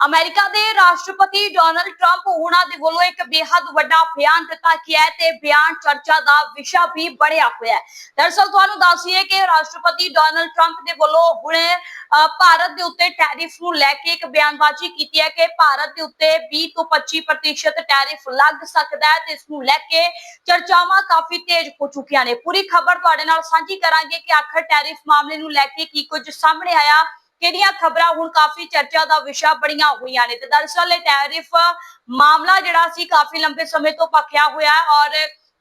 America ਦੇ ਰਾਸ਼ਟਰਪਤੀ Donald Trump ਉਹਨਾਂ ਦੇ ਵੱਲੋਂ ਇੱਕ ਬੇहद ਵੱਡਾ ਬਿਆਨ ਦਿੱਤਾ ਗਿਆ ਹੈ ਤੇ ਬਿਆਨ ਚਰਚਾ ਦਾ ਵਿਸ਼ਾ ਵੀ ਬਣਿਆ ਹੋਇਆ ਹੈ। ਦਰਅਸਲ ਤੁਹਾਨੂੰ ਦੱਸੀਏ ਕਿ ਰਾਸ਼ਟਰਪਤੀ ਡੋਨਲਡ ਟਰੰਪ ਦੇ ਵੱਲੋਂ ਹੁਣੇ ਭਾਰਤ ਦੇ ਉੱਤੇ ਟੈਰਿਫ ਨੂੰ ਲੈ ਕੇ ਇੱਕ ਬਿਆਨਬਾਜ਼ੀ ਕੀਤੀ ਹੈ ਕਿ ਭਾਰਤ ਦੇ ਉੱਤੇ 20 ਤੋਂ 25% ਟੈਰਿਫ ਲੱਗ ਸਕਦਾ ਹੈ ਤੇ ਇਸ ਨੂੰ ਲੈ ਕੇ ਚਰਚਾਵਾਂ ਕਾਫੀ ਤੇਜ਼ ਹੋ ਚੁੱਕੀਆਂ ਨੇ। ਪੂਰੀ ਖਬਰ ਤੁਹਾਡੇ ਨਾਲ ਸਾਂਝੀ ਕਰਾਂਗੇ ਕਿ ਆਖਰ ਟੈਰਿਫ ਮਾਮਲੇ ਨੂੰ ਲੈ ਕੇ ਕੀ ਕੁਝ ਸਾਹਮਣੇ ਆਇਆ। ਕਿਹੜੀਆਂ ਖਬਰਾਂ? ਹੁਣ ਕਾਫੀ ਚਰਚਾ ਦਾ ਵਿਸ਼ਾ ਬਣੀਆਂ ਹੋਈਆਂ ਨੇ ਤੇ ਦਰਅਸਲ ਇਹ ਟੈਰਿਫ ਮਾਮਲਾ ਜਿਹੜਾ ਸੀ ਕਾਫੀ ਲੰਬੇ ਸਮੇਂ ਤੋਂ ਪੱਕਿਆ ਹੋਇਆ ਔਰ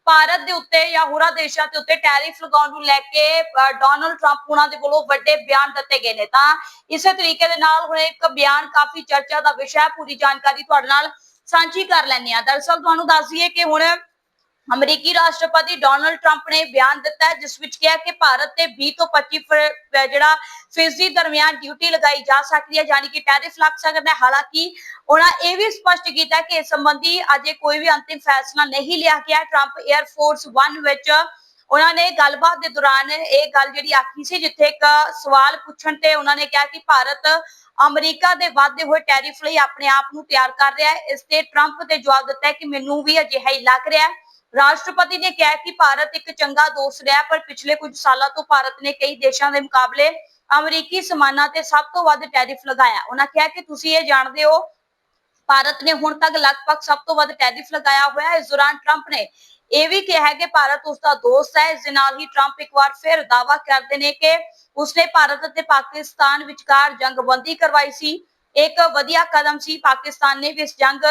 ਭਾਰਤ ਦੇ ਉੱਤੇ ਜਾਂ ਹੋਰਾਂ ਦੇਸ਼ਾਂ ਦੇ ਉੱਤੇ ਟੈਰਿਫ ਲਗਾਉਣ ਨੂੰ ਲੈ ਕੇ ਡੋਨਲਡ ਟਰੰਪ ਉਹਨਾਂ ਦੇ ਵੱਲੋਂ ਵੱਡੇ ਬਿਆਨ ਦਿੱਤੇ ਗਏ ਨੇ। ਤਾਂ ਇਸੇ ਤਰੀਕੇ ਦੇ ਨਾਲ ਹੁਣ ਇੱਕ ਬਿਆਨ ਕਾਫੀ ਚਰਚਾ ਦਾ ਵਿਸ਼ਾ ਹੈ, ਪੂਰੀ ਜਾਣਕਾਰੀ ਤੁਹਾਡੇ ਨਾਲ ਸਾਂਝੀ ਕਰ ਲੈਂਦੇ ਆ ਦਰਅਸਲ ਤੁਹਾਨੂੰ ਦੱਸ ਦਈਏ ਕਿ ਹੁਣ ਅਮਰੀਕੀ ਰਾਸ਼ਟਰਪਤੀ ਡੋਨਲਡ ਟਰੰਪ ਨੇ ਬਿਆਨ ਦਿੱਤਾ ਜਿਸ ਵਿੱਚ ਕਿਹਾ ਕਿ ਭਾਰਤ ਤੇ 20 ਤੋਂ 25 ਜਿਹੜਾ ਫੀਸਦੀ ਦਰਮਿਆਨ ਡਿਊਟੀ ਲਗਾਈ ਜਾ ਸਕਦੀ ਹੈ, ਯਾਨੀ ਕਿ ਟੈਰਿਫ ਲੱਗ ਸਕਦਾ ਹੈ ਹਾਲਾਂਕਿ ਉਹਨਾਂ ਇਹ ਵੀ ਸਪਸ਼ਟ ਕੀਤਾ ਕਿ ਇਸ ਸੰਬੰਧੀ ਅਜੇ ਕੋਈ ਵੀ ਅੰਤਿਮ ਫੈਸਲਾ ਨਹੀਂ ਲਿਆ ਗਿਆ। ਟਰੰਪ 에ਅਰ ਫੋਰਸ 1 ਵਿੱਚ ਉਹਨਾਂ ਨੇ ਗੱਲਬਾਤ ਦੇ ਦੌਰਾਨ ਇਹ ਗੱਲ ਜਿਹੜੀ ਆਖੀ ਸੀ, ਜਿੱਥੇ ਇੱਕ ਸਵਾਲ ਪੁੱਛਣ ਤੇ ਉਹਨਾਂ ਨੇ ਕਿਹਾ ਕਿ ਭਾਰਤ ਅਮਰੀਕਾ ਦੇ ਵਾਧੇ ਹੋਏ ਟੈਰਿਫ ਲਈ ਆਪਣੇ ਆਪ ਨੂੰ ਤਿਆਰ ਕਰ ਰਿਹਾ ਹੈ। ਇਸ ਤੇ ਟਰੰਪ ਨੇ ਜਵਾਬ ਦਿੱਤਾ ਕਿ ਮੈਨੂੰ ਵੀ ਅਜਿਹਾ ਹੀ ਲੱਗ ਰਿਹਾ ਹੈ। ਰਾਸ਼ਟਰਪਤੀ ਨੇ ਕਿਹਾ ਕਿ ਭਾਰਤ ਇੱਕ ਚੰਗਾ ਦੋਸਤ ਰਿਹਾ, ਪਰ ਪਿਛਲੇ ਕੁਝ ਸਾਲਾਂ ਤੋਂ ਭਾਰਤ ਨੇ ਕਈ ਦੇਸ਼ਾਂ ਦੇ ਮੁਕਾਬਲੇ ਅਮਰੀਕੀ ਸਮਾਨਾਂ ਤੇ ਸਭ ਤੋਂ ਵੱਧ ਟੈਰਿਫ ਲਗਾਇਆ। ਉਹਨਾਂ ਕਿਹਾ ਕਿ ਤੁਸੀਂ ਇਹ ਜਾਣਦੇ ਹੋ, ਭਾਰਤ ਨੇ ਹੁਣ ਤੱਕ ਲਗਭਗ ਸਭ ਤੋਂ ਵੱਧ ਟੈਰਿਫ ਲਗਾਇਆ ਹੋਇਆ। ਹੈ ਇਸ ਦੌਰਾਨ ਟਰੰਪ ਨੇ ਇਹ ਵੀ ਕਿਹਾ ਹੈ ਕਿ ਭਾਰਤ ਉਸ ਦਾ ਦੋਸਤ ਹੈ। ਇਸ ਦੇ ਨਾਲ ਹੀ ਟਰੰਪ ਇੱਕ ਵਾਰ ਫਿਰ ਦਾਅਵਾ ਕਰਦੇ ਨੇ ਕਿ ਉਸਨੇ ਭਾਰਤ ਅਤੇ ਪਾਕਿਸਤਾਨ ਵਿਚਕਾਰ ਜੰਗਬੰਦੀ ਕਰਵਾਈ ਸੀ। ਇੱਕ ਵਧੀਆ ਕਦਮ ਸੀ। ਪਾਕਿਸਤਾਨ ਨੇ ਵੀ ਇਸ ਜੰਗ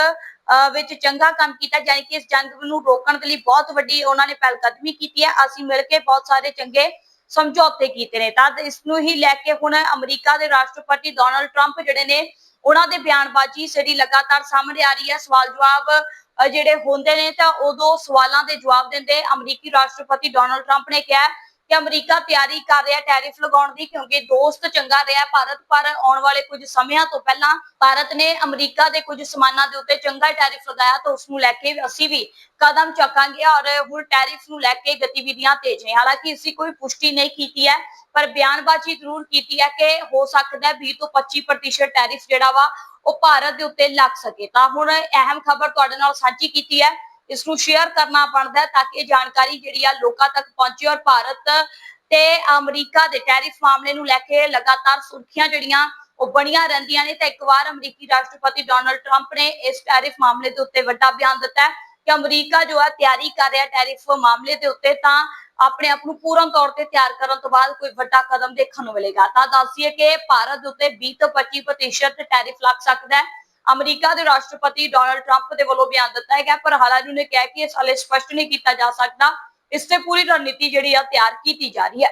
ਵਿੱਚ ਚੰਗਾ ਕੰਮ ਕੀਤਾ ਯਾਨੀ ਕਿ ਇਸ ਜੰਗ ਨੂੰ ਰੋਕਣ ਦੇ ਲਈ ਬਹੁਤ ਵੱਡੀ ਉਹਨਾਂ ਨੇ ਪਹਿਲਕਦਮੀ ਕੀਤੀ ਹੈ। ਅਸੀਂ ਮਿਲ ਕੇ ਬਹੁਤ ਸਾਰੇ ਚੰਗੇ ਸਮਝੌਤੇ ਕੀਤੇ ਨੇ। ਤਾਂ ਇਸ ਨੂੰ ਹੀ ਲੈ ਕੇ ਹੁਣ ਅਮਰੀਕਾ ਦੇ ਰਾਸ਼ਟਰਪਤੀ ਡੋਨਲਡ ਟਰੰਪ ਜਿਹੜੇ ਨੇ, ਉਹਨਾਂ ਦੇ ਬਿਆਨਬਾਜ਼ੀ ਜਿਹੜੀ ਲਗਾਤਾਰ ਸਾਹਮਣੇ ਆ ਰਹੀ ਹੈ। ਸਵਾਲ ਜਵਾਬ ਜਿਹੜੇ ਹੁੰਦੇ ਨੇ, ਤਾਂ ਉਦੋਂ ਸਵਾਲਾਂ ਦੇ ਜਵਾਬ ਦਿੰਦੇ ਅਮਰੀਕੀ ਰਾਸ਼ਟਰਪਤੀ ਡੋਨਲਡ ਟਰੰਪ ਨੇ ਕਿਹਾ ਕਿ ਅਮਰੀਕਾ ਤਿਆਰੀ ਕਰ ਰਿਹਾ ਟੈਰਿਫ ਲਗਾਉਣ ਦੀ, ਕਿਉਂਕਿ ਦੋਸਤ ਚੰਗਾ ਰਿਹਾ ਭਾਰਤ, ਪਰ ਆਉਣ ਵਾਲੇ ਕੁਝ ਸਮਿਆਂ ਤੋਂ ਪਹਿਲਾਂ ਭਾਰਤ ਨੇ ਅਮਰੀਕਾ ਦੇ ਕੁਝ ਸਮਾਨਾਂ ਦੇ ਉੱਤੇ ਚੰਗਾ ਟੈਰਿਫ ਲਗਾਇਆ ਤਾਂ ਉਸ ਨੂੰ ਲੈ ਕੇ ਅਸੀਂ ਵੀ ਕਦਮ ਚੱਕਾਂਗੇ ਔਰ ਹੁਣ ਟੈਰਿਫ ਨੂੰ ਲੈ ਕੇ ਗਤੀਵਿਧੀਆਂ ਤੇਜ਼ ਨੇ। ਹਾਲਾਂਕਿ ਇਸ ਦੀ ਕੋਈ ਪੁਸ਼ਟੀ ਨਹੀਂ ਕੀਤੀ ਹੈ, ਪਰ ਬਿਆਨਬਾਜ਼ੀ ਜ਼ਰੂਰ ਕੀਤੀ ਹੈ ਕਿ ਹੋ ਸਕਦਾ ਹੈ 20 ਤੋਂ 25% ਟੈਰਿਫ ਜਿਹੜਾ ਵਾ ਉਹ ਭਾਰਤ ਦੇ ਉੱਤੇ ਲੱਗ ਸਕੇ। ਤਾਂ ਹੁਣ ਅਹਿਮ ਖਬਰ ਤੁਹਾਡੇ ਨਾਲ ਸਾਂਝੀ ਕੀਤੀ ਹੈ ਇਸ ਨੂੰ ਸ਼ੇਅਰ ਕਰਨਾ ਬਣਦਾ ਤਾਂ ਕਿ ਇਹ ਜਾਣਕਾਰੀ ਜਿਹੜੀ ਆ ਲੋਕਾਂ ਤੱਕ ਪਹੁੰਚੇ ਔਰ ਭਾਰਤ ਤੇ ਅਮਰੀਕਾ ਦੇ ਟੈਰਿਫ ਮਾਮਲੇ ਨੂੰ ਲੈ ਕੇ ਲਗਾਤਾਰ ਸੁਰਖੀਆਂ ਜਿਹੜੀਆਂ ਉਹ ਬਣੀਆਂ ਰਹਿੰਦੀਆਂ ਨੇ, ਤਾਂ ਇੱਕ ਵਾਰ ਅਮਰੀਕੀ ਰਾਸ਼ਟਰਪਤੀ ਡੋਨਲਡ ਟਰੰਪ ਨੇ ਇਸ ਟੈਰਿਫ ਮਾਮਲੇ ਦੇ ਉੱਤੇ ਵੱਡਾ ਬਿਆਨ ਦਿੱਤਾ ਹੈ ਕਿ ਅਮਰੀਕਾ ਜੋ ਹੈ ਤਿਆਰੀ ਕਰ ਰਿਹਾ ਟੈਰਿਫ ਮਾਮਲੇ ਦੇ ਉੱਤੇ ਤਾਂ ਆਪਣੇ ਆਪ ਨੂੰ ਪੂਰਨ ਤੌਰ ਤੇ ਤਿਆਰ ਕਰਨ ਤੋਂ ਬਾਅਦ ਕੋਈ ਵੱਡਾ ਕਦਮ ਦੇਖਣ ਨੂੰ ਮਿਲੇਗਾ। ਤਾਂ ਦੱਸੀਏ ਕਿ ਭਾਰਤ ਦੇ ਉੱਤੇ 20 ਤੋਂ 25% ਟੈਰਿਫ ਲੱਗ ਸਕਦਾ ਹੈ। ਅਮਰੀਕਾ ਦੇ ਰਾਸ਼ਟਰਪਤੀ ਡੋਨਲਡ ਟਰੰਪ ਦੇ ਵੱਲੋਂ ਬਿਆਨ ਦਿੱਤਾ ਗਿਆ, ਪਰ ਹਾਲਾਂਕਿ ਉਹਨੇ ਕਿਹਾ ਕਿ ਇਸ ਹਾਲੇ ਸਪਸ਼ਟ ਨਹੀਂ ਕੀਤਾ ਜਾ ਸਕਦਾ। ਇਸ ਤੇ ਪੂਰੀ ਰਣਨੀਤੀ ਜਿਹੜੀ ਆ ਤਿਆਰ ਕੀਤੀ ਜਾ ਰਹੀ ਹੈ।